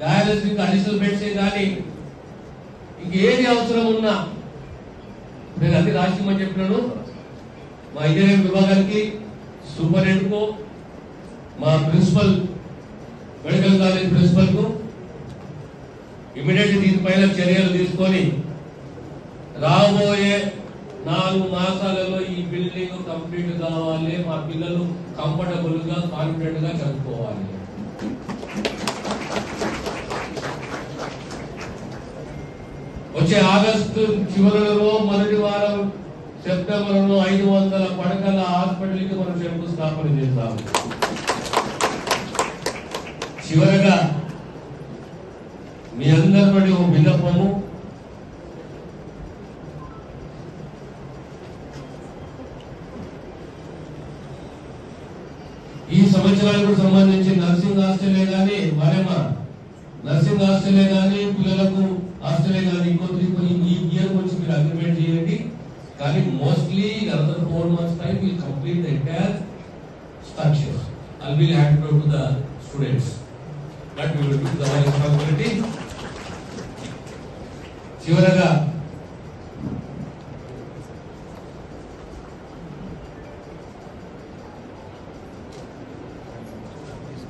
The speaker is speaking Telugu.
డయాలసిస్ అడిషనల్ బెడ్స్ కానీ ఇంకేది అవసరం ఉన్నా? నేను అది రాసిమని చెప్పినాను. మా ఇంజనీరింగ్ విభాగానికి సూపరింటెండెంట్కు మా ప్రిన్సిపల్ మెడికల్ కాలేజ్ ప్రిన్సిపల్కు ఇమీడియట్ దీనిపైన చర్యలు తీసుకొని రాబోయే నాలుగు మాసాలలో ఈ బిల్డింగ్ కంప్లీట్ కావాలి. మా పిల్లలు కంఫర్టబుల్గా కాన్ఫిడెంట్గా చదువుకోవాలి. వచ్చే ఆగస్టు చివరిలో మొదటి వారం సెప్టెంబర్లో ఐదు వందల పడకల హాస్పిటల్కి మనం శంకుస్థాపన చేస్తాము చివరగా మీ అందరి ఓ విన్నపము. ఈ సంవత్సరాలకు సంబంధించి నర్సింగ్ హాస్టలే కానీ మరేమా నర్సింగ్ హాస్టలే కానీ పిల్లలకు హాస్టలే కానీ ఇంకో త్రీ ఈ ఇయర్ వచ్చి మీరు అగ్రిమెంట్ చేయండి. కానీ mostly other four months time will complete the entire structure I will hand over to the students that will be the responsibility చివరగా